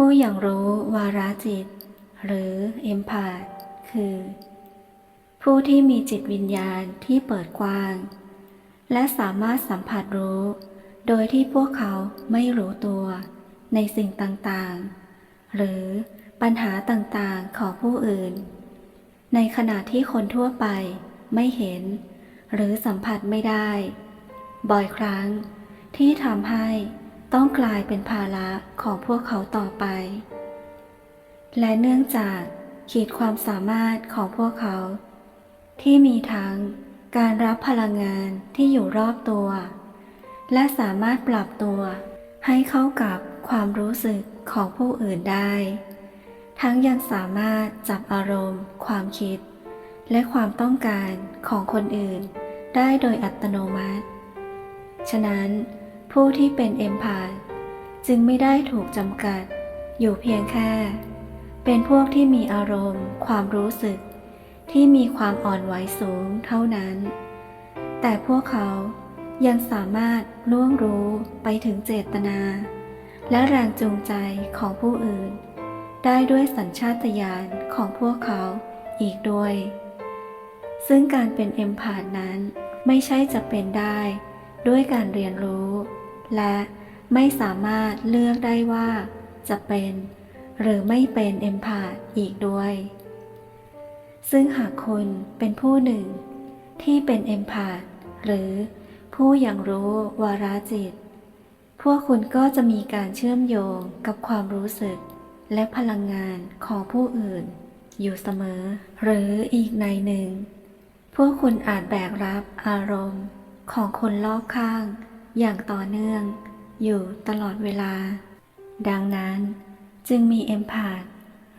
ผู้อย่างรู้วาระจิต หรือเอมพาธคือ ผู้ที่มีจิตวิญญาณที่เปิดกว้าง และสามารถสัมผัสรู้ โดยที่พวกเขาไม่รู้ตัว ในสิ่งต่างๆ หรือปัญหาต่างๆของผู้อื่น ในขณะที่คนทั่วไปไม่เห็น หรือสัมผัสไม่ได้ บ่อยครั้งที่ทำให้ ต้องกลายเป็นภาระของพวกเขาต่อไป และเนื่องจากขีดความสามารถของพวกเขา ที่มีทั้งการรับพลังงานที่อยู่รอบตัว และสามารถปรับตัว ให้เข้ากับความรู้สึกของผู้อื่นได้ ทั้งยังสามารถจับอารมณ์ ความคิด และความต้องการของคนอื่น ได้โดยอัตโนมัติ ฉะนั้น ผู้ที่เป็นเอมพาธจึงไม่ได้ถูกจำกัด อยู่เพียงแค่ เป็นพวกที่มีอารมณ์ ความรู้สึก ที่มีความอ่อนไหวสูงเท่านั้น แต่พวกเขายังสามารถล่วงรู้ไปถึงเจตนา และแรงจูงใจของผู้อื่น ได้ด้วยสัญชาตญาณของพวกเขาอีกด้วย ซึ่งการเป็นเอมพาธนั้นไม่ใช่จะเป็นได้ด้วยการเรียนรู้ และไม่สามารถเลือกได้ว่าจะเป็น หรือไม่เป็นเอมพาธอีกด้วย ซึ่งหากคุณเป็นผู้หนึ่ง ที่เป็นเอมพาธหรือผู้อย่างรู้วาระจิต พวกคุณก็จะมีการเชื่อมโยงกับความรู้สึก และพลังงานของผู้อื่น อยู่เสมอ หรืออีกในหนึ่ง พวกคุณอาจแบกรับอารมณ์ของคนรอบข้าง อย่างต่อเนื่อง อยู่ตลอดเวลา ดังนั้นจึงมีเอมพาธ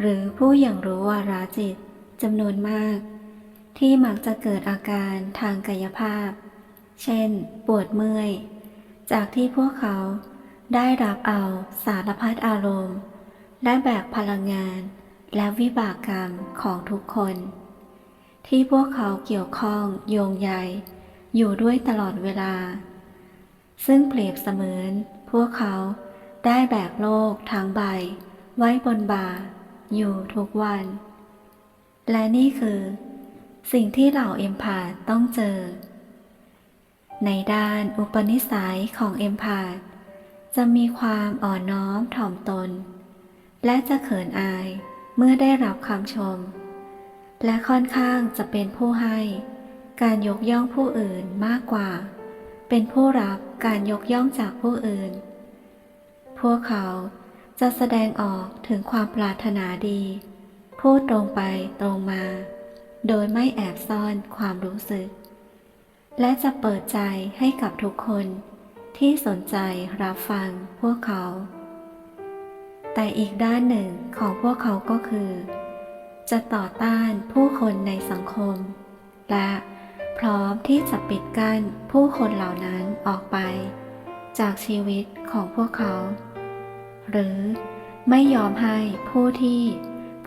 หรือผู้อย่างรู้วาระจิตจำนวนมาก ที่มักจะเกิดอาการทางกายภาพ เช่น ปวดเมื่อย จากที่พวกเขาได้รับเอาสารพัดอารมณ์ และแบกพลังงานและวิบากกรรมของทุกคน ที่พวกเขาเกี่ยวข้องโยงใยอยู่ด้วยตลอดเวลา ซึ่งเปรียบเสมือน พวกเขาได้แบกโลกทั้งใบ ไว้บนบ่า อยู่ทุกวัน และนี่คือ สิ่งที่เหล่าเอ็มพาต้องเจอ ในด้านอุปนิสัยของเอ็มพาจะมีความอ่อนน้อมถ่อมตน และจะเขินอายเมื่อได้รับคำชม และค่อนข้างจะเป็นผู้ให้ การยกย่องผู้อื่นมากกว่า เป็นผู้รับการยกย่องจากผู้อื่น พวกเขาจะแสดงออกถึงความปรารถนาดี พูดตรงไปตรงมา โดยไม่แอบซ่อนความรู้สึก และจะเปิดใจให้กับทุกคนที่สนใจรับฟังพวกเขา แต่อีกด้านหนึ่งของพวกเขาก็คือ จะต่อต้านผู้คนในสังคม และ พร้อมที่จะปิดกั้นผู้คนเหล่านั้นออกไป จากชีวิตของพวกเขา หรือไม่ยอมให้ผู้ที่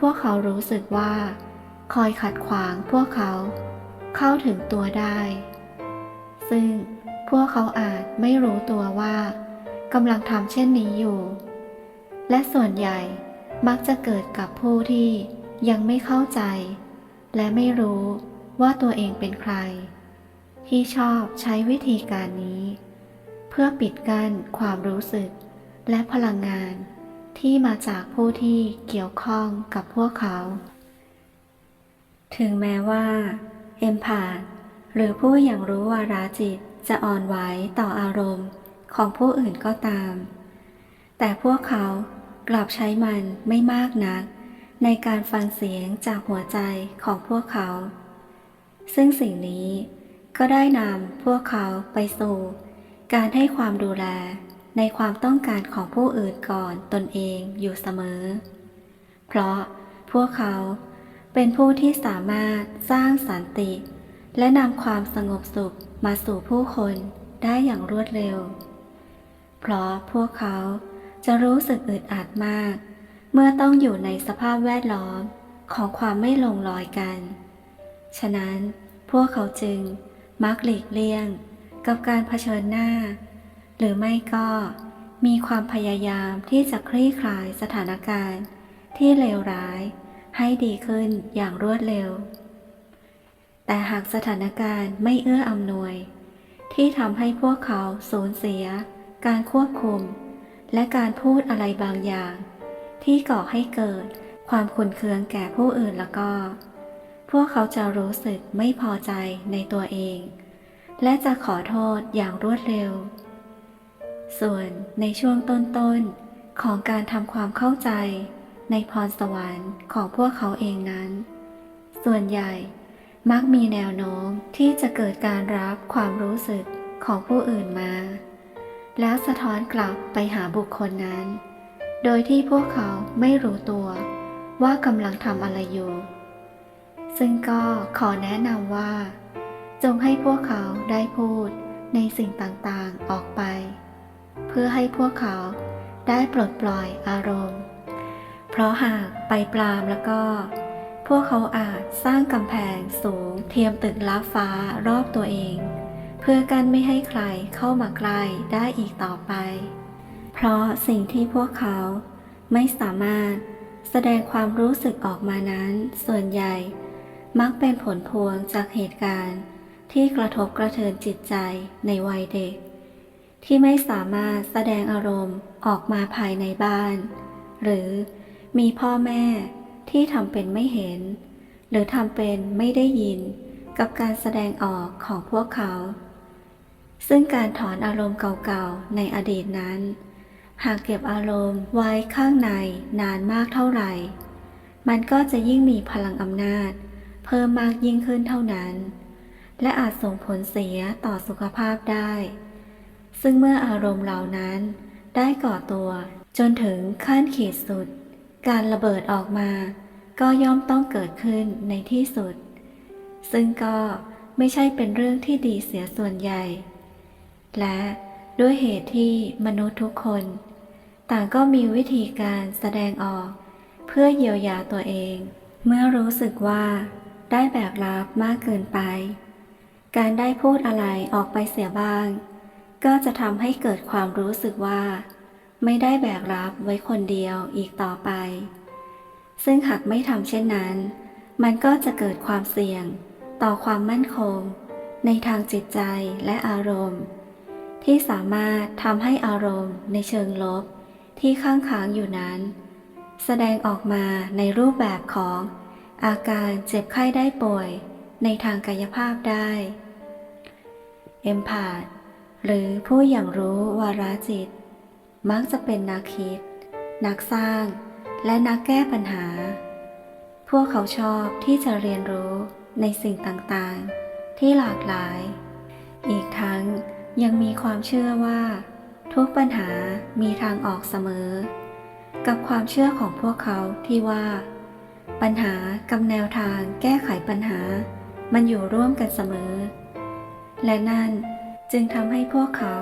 พวกเขารู้สึกว่า คอยขัดขวางพวกเขาเข้าถึงตัวได้ ซึ่งพวกเขาอาจไม่รู้ตัวว่ากำลังทำเช่นนี้อยู่ และส่วนใหญ่มักจะเกิดกับผู้ที่ยังไม่เข้าใจ และไม่รู้ ว่าตัวเองเป็นใคร ที่ชอบใช้วิธีการนี้ เพื่อปิดกั้นความรู้สึกและพลังงานที่มาจากผู้ที่เกี่ยวข้องกับพวกเขา ถึงแม้ว่าเอมพาธหรือผู้อย่างรู้วาราจิตจะอ่อนไหวต่ออารมณ์ของผู้อื่นก็ตาม แต่พวกเขากลับใช้มันไม่มากนัก ในการฟังเสียงจากหัวใจของพวกเขา ซึ่งสิ่งนี้ก็ได้นำพวกเขาไปสู่ การให้ความดูแลในความต้องการของผู้อื่นก่อนตนเองอยู่เสมอ เพราะพวกเขาเป็นผู้ที่สามารถสร้างสันติ และนำความสงบสุขมาสู่ผู้คนได้อย่างรวดเร็ว เพราะพวกเขาจะรู้สึกอึดอัดมาก เมื่อต้องอยู่ในสภาพแวดล้อมของความไม่ลงรอยกัน ฉะนั้นพวกเขาจึงมักหลีกเลี่ยงกับการเผชิญหน้า หรือไม่ก็มีความพยายามที่จะคลี่คลายสถานการณ์ที่เลวร้ายให้ดีขึ้นอย่างรวดเร็ว แต่หากสถานการณ์ไม่เอื้ออำนวย ที่ทำให้พวกเขาสูญเสีย การควบคุม และการพูดอะไรบางอย่าง ที่ก่อให้เกิดความขุนเคืองแก่ผู้อื่นแล้วก็ พวกเขาจะรู้สึกไม่พอใจในตัวเอง และจะขอโทษอย่างรวดเร็ว ส่วนในช่วงต้นๆของการทำความเข้าใจในพรสวรรค์ของพวกเขาเองนั้น ส่วนใหญ่มักมีแนวโน้มที่จะเกิดการรับความรู้สึกของผู้อื่นมา แล้วสะท้อนกลับไปหาบุคคลนั้น โดยที่พวกเขาไม่รู้ตัวว่ากำลังทำอะไรอยู่ ซึ่งก็ขอแนะนำว่า จงให้พวกเขาได้พูดในสิ่งต่างๆออกไป เพื่อให้พวกเขาได้ปลดปล่อยอารมณ์ เพราะหากไปปรามแล้วก็ พวกเขาอาจสร้างกำแพงสูงเทียมตึกลับฟ้ารอบตัวเอง เพื่อกันไม่ให้ใครเข้ามาใกล้ได้อีกต่อไป เพราะสิ่งที่พวกเขาไม่สามารถแสดงความรู้สึกออกมานั้นส่วนใหญ่ มักเป็นผลพวงจากเหตุการณ์ที่กระทบกระเทือนจิตใจในวัยเด็ก ที่ไม่สามารถแสดงอารมณ์ออกมาภายในบ้าน หรือมีพ่อแม่ที่ทำเป็นไม่เห็น หรือทำเป็นไม่ได้ยินกับการแสดงออกของพวกเขา ซึ่งการถอนอารมณ์เก่าๆในอดีตนั้น หากเก็บอารมณ์ไว้ข้างในนานมากเท่าไหร่ มันก็จะยิ่งมีพลังอำนาจ พิ่มมากยิ่งขึ้นเท่านั้น และอาจส่งผลเสียต่อสุขภาพได้ ซึ่งเมื่ออารมณ์เหล่านั้นได้ก่อตัวจนถึงขั้นขีดสุด การระเบิดออกมา ก็ย่อมต้องเกิดขึ้นในที่สุด ซึ่งก็ไม่ใช่เป็นเรื่องที่ดีเสียส่วนใหญ่ และด้วยเหตุที่มนุษย์ทุกคน ต่างก็มีวิธีการแสดงออก เพื่อเยียวยาตัวเอง เมื่อรู้สึกว่า ได้แบกรับมากเกินไป การได้พูดอะไรออกไปเสียบ้าง ก็จะทำให้เกิดความรู้สึกว่า ไม่ได้แบกรับไว้คนเดียวอีกต่อไป ซึ่งหากไม่ทำเช่นนั้น มันก็จะเกิดความเสี่ยง ต่อความมั่นคง ในทางจิตใจและอารมณ์ ที่สามารถทำให้อารมณ์ในเชิงลบที่ข้างค้างอยู่นั้น แสดงออกมาในรูปแบบของ อาการเจ็บไข้ได้ป่วยในทางกายภาพได้ เอมพาธหรือผู้อย่างรู้วาระจิต มักจะเป็นนักคิด นักสร้าง และนักแก้ปัญหา พวกเขาชอบที่จะเรียนรู้ในสิ่งต่างๆ ที่หลากหลาย อีกทั้งยังมีความเชื่อว่า ทุกปัญหามีทางออกเสมอ กับความเชื่อของพวกเขาที่ว่า ปัญหากับแนวทางแก้ไขปัญหา มันอยู่ร่วมกันเสมอ และนั่นจึงทำให้พวกเขา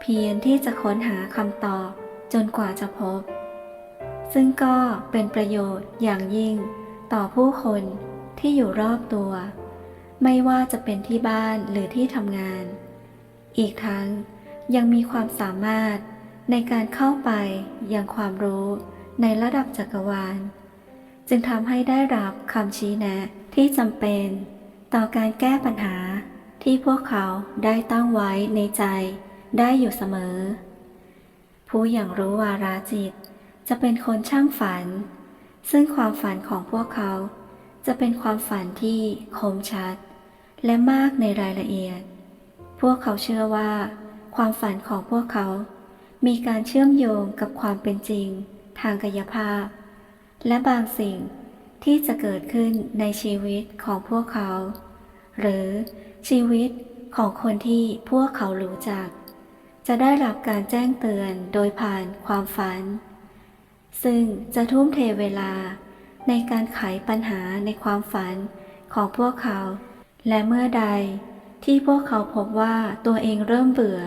เพียรที่จะค้นหาคำตอบจนกว่าจะพบ ซึ่งก็เป็นประโยชน์อย่างยิ่งต่อผู้คนที่อยู่รอบตัว ไม่ว่าจะเป็นที่บ้านหรือที่ทำงาน อีกทั้งยังมีความสามารถในการเข้าไปยังความรู้ในระดับจักรวาล จึงทำให้ได้รับคำชี้แนะที่จำเป็น ต่อการแก้ปัญหาที่พวกเขาได้ตั้งไว้ในใจได้อยู่เสมอ ผู้อย่างรู้วาราจิต จะเป็นคนช่างฝัน ซึ่งความฝันของพวกเขา จะเป็นความฝันที่คมชัด และมากในรายละเอียด พวกเขาเชื่อว่า ความฝันของพวกเขา มีการเชื่อมโยงกับความเป็นจริง ทางกายภาพ และบางสิ่งที่จะเกิดขึ้นในชีวิตของพวกเขา หรือชีวิตของคนที่พวกเขารู้จัก จะได้รับการแจ้งเตือนโดยผ่านความฝัน ซึ่งจะทุ่มเทเวลาในการไขปัญหาในความฝันของพวกเขา และเมื่อใดที่พวกเขาพบว่าตัวเองเริ่มเบื่อ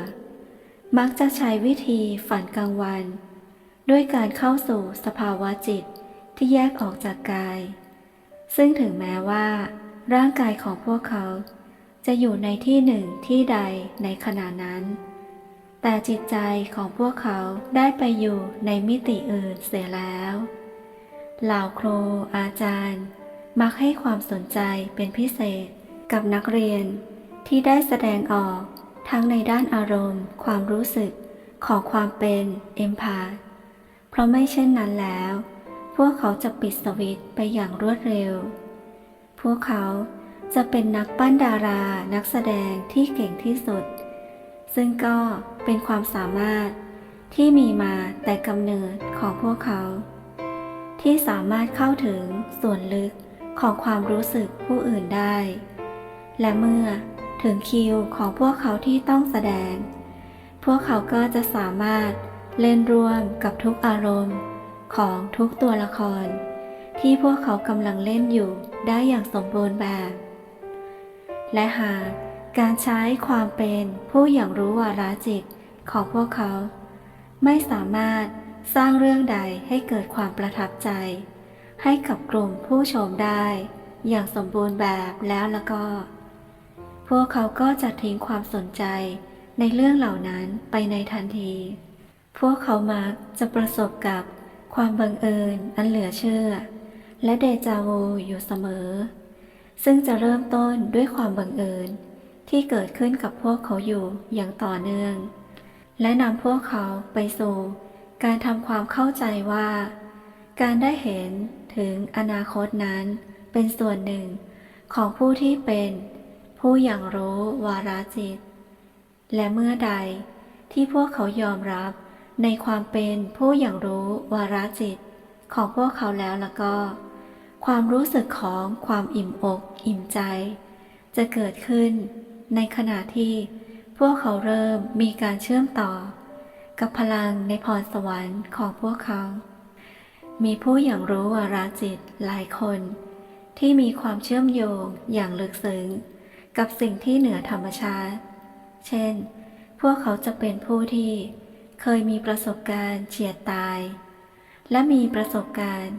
มักจะใช้วิธีฝันกลางวัน ด้วยการเข้าสู่สภาวะจิต ที่แยกออกจากกาย ซึ่งถึงแม้ว่า ร่างกายของพวกเขา จะอยู่ในที่หนึ่งที่ใดในขณะนั้น แต่จิตใจของพวกเขาได้ไปอยู่ในมิติอื่นเสียแล้วเหล่าครูอาจารย์ มักให้ความสนใจเป็นพิเศษกับนักเรียนที่ได้แสดงออกทั้งในด้านอารมณ์ ความรู้สึกของความเป็นเอมพาเพราะไม่เช่นนั้นแล้ว พวกเขาจะปิดสวิตไปอย่างรวดเร็ว พวกเขาจะเป็นนักปั้นดารานักแสดงที่เก่งที่สุด ซึ่งก็เป็นความสามารถที่มีมาแต่กำเนิดของพวกเขา ที่สามารถเข้าถึงส่วนลึกของความรู้สึกผู้อื่นได้ และเมื่อถึงคิวของพวกเขาที่ต้องแสดง พวกเขาก็จะสามารถเล่นร่วมกับทุกอารมณ์ ของทุกตัวละคร ที่พวกเขากำลังเล่นอยู่ได้อย่างสมบูรณ์แบบ และหากการใช้ความเป็นผู้อย่างรู้วาระจิตของพวกเขา ไม่สามารถสร้างเรื่องใดให้เกิดความประทับใจ ให้กับกลุ่มผู้ชมได้ อย่างสมบูรณ์แบบแล้วแล้วก็ พวกเขาก็จะทิ้งความสนใจในเรื่องเหล่านั้นไปในทันที พวกเขามักจะประสบกับ ความบังเอิญอันเหลือเชื่อ และเดจาวูอยู่เสมอ ซึ่งจะเริ่มต้นด้วยความบังเอิญที่เกิดขึ้นกับพวกเขาอยู่อย่างต่อเนื่อง และนำพวกเขาไปสู่การทำความเข้าใจว่า การได้เห็นถึงอนาคตนั้นเป็นส่วนหนึ่งของผู้ที่เป็น ผู้อย่างรู้วาระจิต และเมื่อใดที่พวกเขายอมรับ ในความเป็นผู้อย่างรู้วาระจิตของพวกเขาแล้วแล้วก็ ความรู้สึกของความอิ่มอกอิ่มใจ จะเกิดขึ้นในขณะที่พวกเขาเริ่มมีการเชื่อมต่อ กับพลังในพรสวรรค์ของพวกเขา มีผู้อย่างรู้วาระจิตหลายคน ที่มีความเชื่อมโยงอย่างลึกซึ้งกับสิ่งที่เหนือธรรมชาติ เช่น พวกเขาจะเป็นผู้ที่ เคยมีประสบการณ์เฉียดตาย และมีประสบการณ์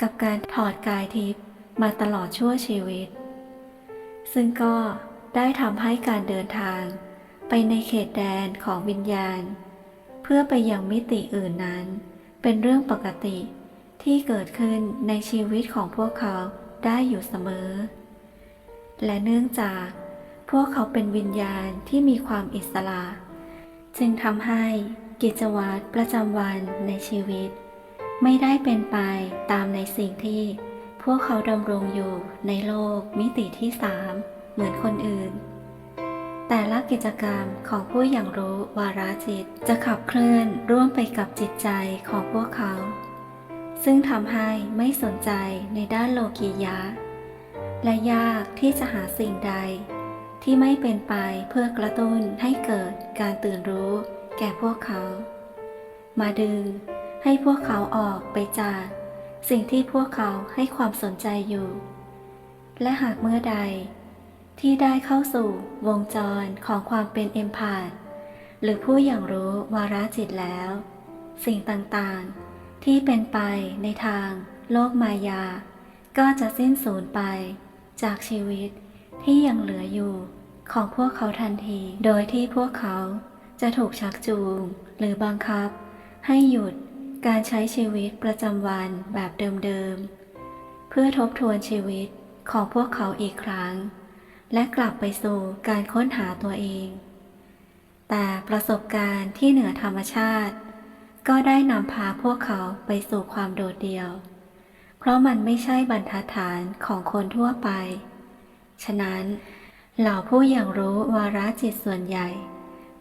กับการถอดกายทิพย์มาตลอดชั่วชีวิต ซึ่งก็ได้ทำให้การเดินทางไปในเขตแดนของวิญญาณ เพื่อไปยังมิติอื่นนั้น เป็นเรื่องปกติที่เกิดขึ้นในชีวิตของพวกเขาได้อยู่เสมอ และเนื่องจากพวกเขาเป็นวิญญาณที่มีความอิสระ จึงทำให้ กิจวัตรประจำวันในชีวิต ไม่ได้เป็นไปตามในสิ่งที่ พวกเขาดำรงอยู่ในโลกมิติที่สามเหมือนคนอื่น แต่ละกิจกรรมของผู้อย่างรู้วาระจิตจะขับเคลื่อนร่วมไปกับจิตใจของพวกเขา ซึ่งทำให้ไม่สนใจในด้านโลกียะ และยากที่จะหาสิ่งใด ที่ไม่เป็นไปเพื่อกระตุ้นให้เกิดการตื่นรู้ แก่พวกเขา มาดึงให้พวกเขาออกไปจากสิ่งที่พวกเขาให้ความสนใจอยู่ และหากเมื่อใด ที่ได้เข้าสู่วงจรของความเป็นเอมพาธหรือผู้อย่างรู้วาระจิตแล้ว สิ่งต่างๆ ที่เป็นไปในทางโลกมายา ก็จะสิ้นสูญไปจากชีวิตที่ยังเหลืออยู่ของพวกเขาทันที โดยที่พวกเขา จะถูกชักจูง หรือบังคับ ให้หยุดการใช้ชีวิตประจำวันแบบเดิมๆ เพื่อทบทวนชีวิตของพวกเขาอีกครั้ง และกลับไปสู่การค้นหาตัวเอง แต่ประสบการณ์ที่เหนือธรรมชาติ ก็ได้นำพาพวกเขาไปสู่ความโดดเดี่ยว เพราะมันไม่ใช่บรรทัดฐานของคนทั่วไป ฉะนั้นเหล่าผู้อย่างรู้วาระจิตส่วนใหญ่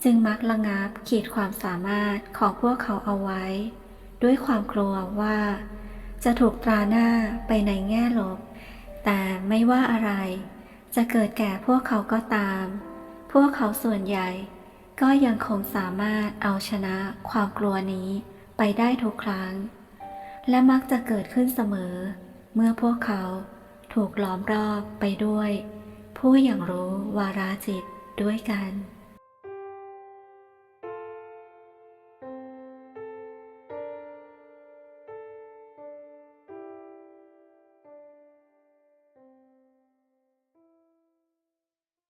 จึงมักระงับขีดความสามารถของพวกเขาเอาไว้ ด้วยความกลัวว่า จะถูกตราหน้าไปในแง่ลบ แต่ไม่ว่าอะไร จะเกิดแก่พวกเขาก็ตาม พวกเขาส่วนใหญ่ ก็ยังคงสามารถเอาชนะความกลัวนี้ไปได้ทุกครั้ง และมักจะเกิดขึ้นเสมอ เมื่อพวกเขาถูกล้อมรอบไปด้วย ผู้อย่างรู้วาราจิตด้วยกัน